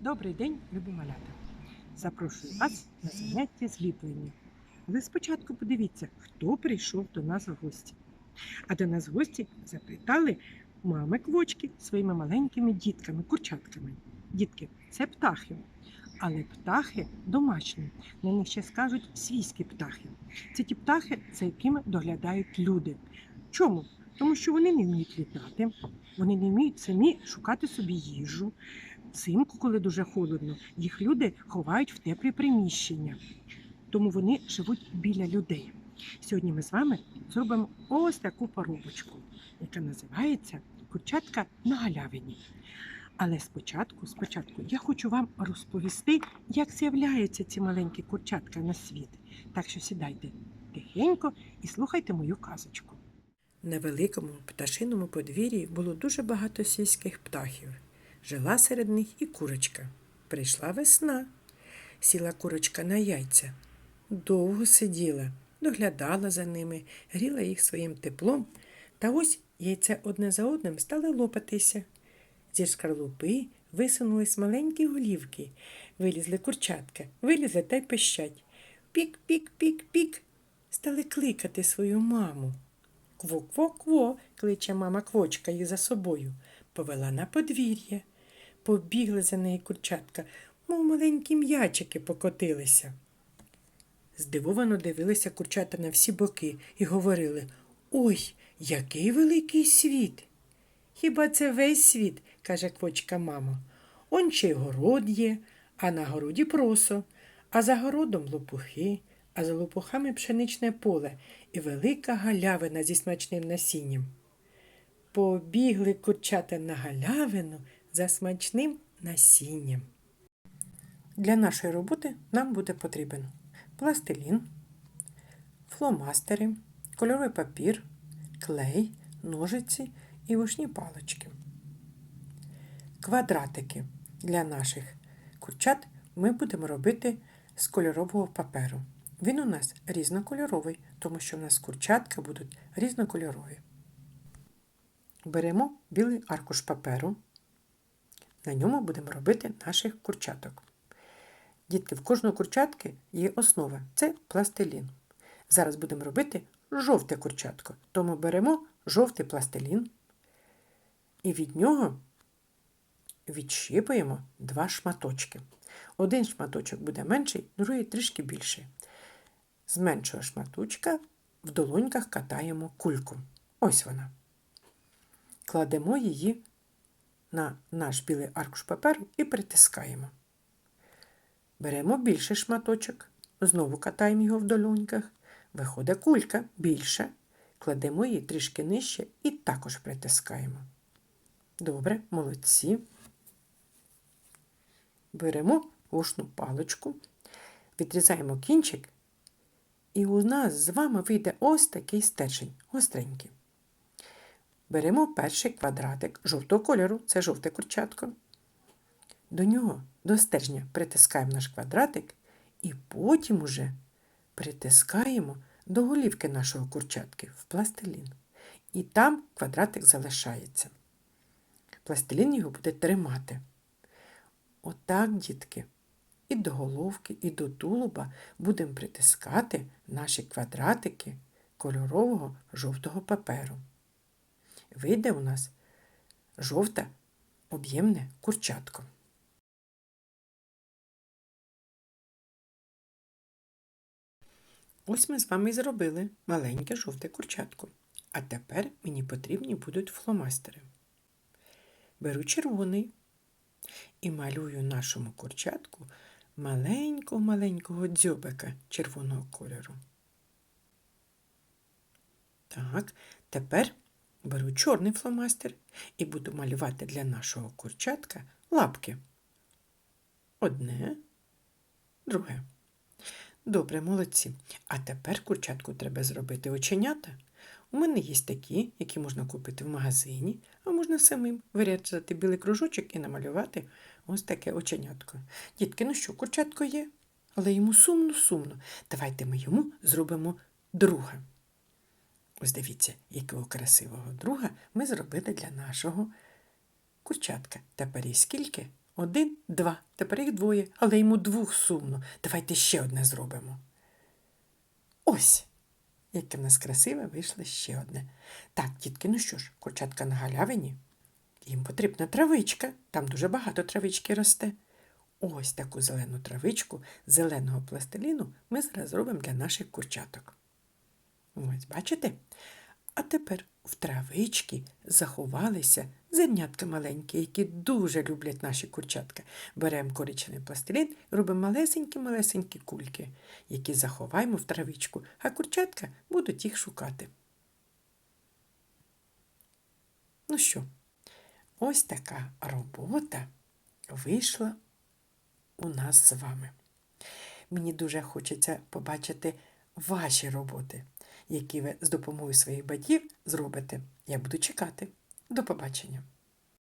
Добрий день, любі малята. Запрошую вас на заняття зліплення. Але спочатку подивіться, хто прийшов до нас в гості. А до нас в гості запитали мами квочки своїми маленькими дітками, курчатками. Дітки, це птахи. Але птахи домашні. На них ще скажуть свійські птахи. Це ті птахи, за якими доглядають люди. Чому? Тому що вони не вміють літати, вони не вміють самі шукати собі їжу. Взимку, коли дуже холодно, їх люди ховають в теплі приміщення. Тому вони живуть біля людей. Сьогодні ми з вами зробимо ось таку поробочку, яка називається Курчатка на галявині. Але спочатку, спочатку я хочу вам розповісти, як з'являються ці маленькі курчатка на світ. Так що сідайте тихенько і слухайте мою казочку. На великому пташиному подвір'ї було дуже багато сільських птахів. Жила серед них і курочка. Прийшла весна. Сіла курочка на яйця. Довго сиділа, доглядала за ними, гріла їх своїм теплом. Та ось яйця одне за одним стали лопатися. Зі шкарлупи висунулись маленькі голівки. Вилізли курчатка, вилізли та й пищать. Пік, пік, пік, пік. Стали кликати свою маму. Кво-кво-кво, кличе мама квочка їх за собою. Повела на подвір'я. Побігли за неї курчатка, мов маленькі м'ячики покотилися. Здивовано дивилися курчата на всі боки і говорили Ой, який великий світ. Хіба це весь світ, каже квочка мама. Он ще й город є, а на городі просо, а за городом лопухи, а за лопухами пшеничне поле і велика галявина зі смачним насінням. Побігли курчата на галявину за смачним насінням. Для нашої роботи нам буде потрібен пластилін, фломастери, кольоровий папір, клей, ножиці і вушні палички. Квадратики для наших курчат ми будемо робити з кольорового паперу. Він у нас різнокольоровий, тому що в нас курчатка будуть різнокольорові. Беремо білий аркуш паперу. На ньому будемо робити наших курчаток. Дітки, в кожного курчатки є основа це пластилін. Зараз будемо робити жовте курчатко. Тому беремо жовтий пластилін і від нього відщипуємо два шматочки. Один шматочок буде менший, другий трішки більший. З шматочка в долоньках катаємо кульку. Ось вона. Кладемо її на наш білий аркуш паперу і притискаємо. Беремо більший шматочок, знову катаємо його в долоньках. Виходить кулька більша, кладемо її трішки нижче і також притискаємо. Добре, молодці. Беремо вушну паличку, відрізаємо кінчик, і у нас з вами вийде ось такий стержень, гостренький. Беремо перший квадратик жовтого кольору, це жовте курчатко. До нього, до стержня, притискаємо наш квадратик і потім уже притискаємо до голівки нашого курчатки в пластилін. І там квадратик залишається. Пластилін його буде тримати. Отак, дітки, і до головки, і до тулуба будемо притискати наші квадратики кольорового жовтого паперу. Вийде у нас жовте об'ємне курчатко. Ось ми з вами зробили маленьке жовте курчатко. А тепер мені потрібні будуть фломастери. Беру червоний і малюю нашому курчатку маленького-маленького дзьобика червоного кольору. Так, тепер беру чорний фломастер і буду малювати для нашого курчатка лапки. Одне, друге. Добре, молодці. А тепер курчатку треба зробити оченята. У мене є такі, які можна купити в магазині, а можна самим вирізати білий кружочок і намалювати ось таке оченятко. Дітки, ну що, курчатко є, але йому сумно-сумно. Давайте ми йому зробимо друга. Ось дивіться, якого красивого друга ми зробили для нашого курчатка. Тепер і скільки? Один, два. Тепер їх двоє, але йому двох сумно. Давайте ще одне зробимо. Ось, яке в нас красиве вийшло ще одне. Так, дітки, ну що ж, курчатка на галявині. Їм потрібна травичка, там дуже багато травички росте. Ось таку зелену травичку зеленого пластиліну ми зараз зробимо для наших курчаток. Ось, бачите? А тепер в травички заховалися зернятка маленькі, які дуже люблять наші курчатка. Беремо коричневий пластилін, робимо малесенькі-малесенькі кульки, які заховаємо в травичку, а курчатка будуть їх шукати. Ну що, ось така робота вийшла у нас з вами. Мені дуже хочеться побачити ваші роботи, які ви з допомогою своїх батьків зробите. Я буду чекати. До побачення!